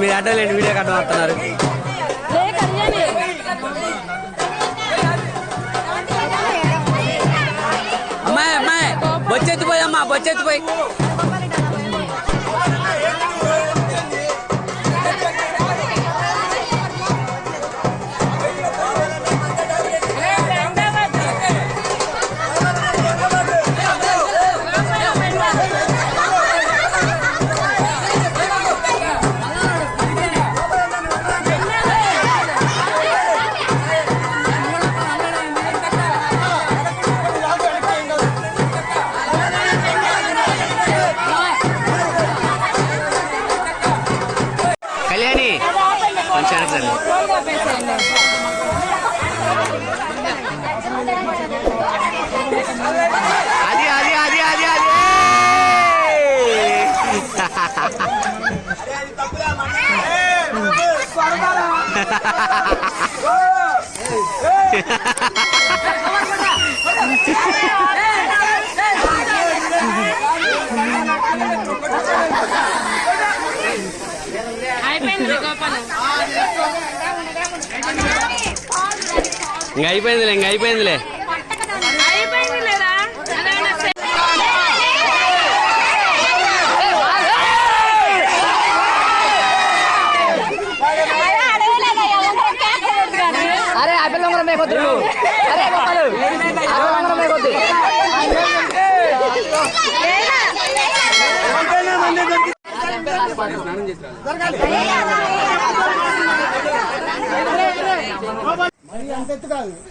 మీరు అడ్డలేండి వీడియో కట్టడం వస్తున్నారు. అమ్మాయి అమ్మాయి బొచ్చెత్తిపోయి అమ్మా బొచ్చెత్తిపోయి आली आली आली आली आली ఇంకా అయిపోయిందిలే ఇంకా అయిపోయిందిలే అయిపోయింది లేదా అదేమన్నా సే- అరే ఆ పిల్ల ఉంగరం మేకొద్దు మరి అంత ఎత్తు కాదు.